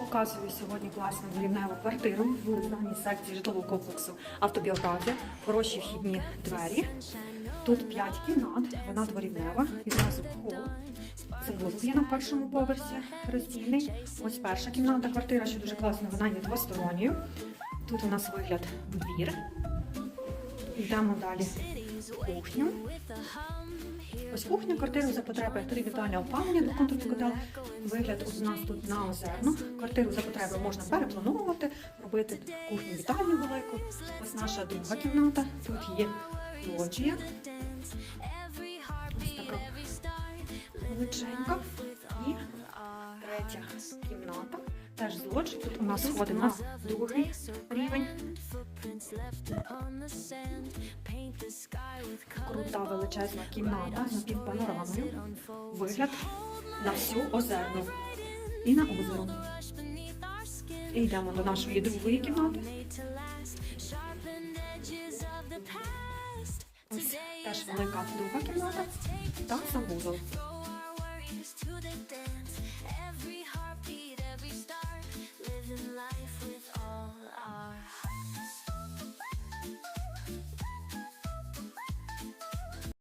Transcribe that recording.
Показую сьогодні класну дворівневу квартиру в даній секції житлового комплексу автобіографія. Хороші вхідні двері. Тут 5 кімнат, вона дворівнева. Відразу хол. Санвузол є на першому поверсі роздільний. Ось перша кімната квартира, що дуже класно, вона є двосторонньою. Тут у нас вигляд в двір. Йдемо далі кухню. Ось кухня, квартиру за потреби три вітальня опалення до контурний. Вигляд у нас тут на озерну. Квартиру за потреби можна переплановувати, робити кухню вітальню велику. Ось наша друга кімната. Тут є лоджія. Ось така величенька. І третя кімната. Теж з лоджі. Тут у нас сходи на другий рівень. Крута величезна кімната з напівпанорамою. Вигляд на всю озерну і на озеро. І йдемо до нашої другої кімнати. Ось теж велика друга кімната та санвузол.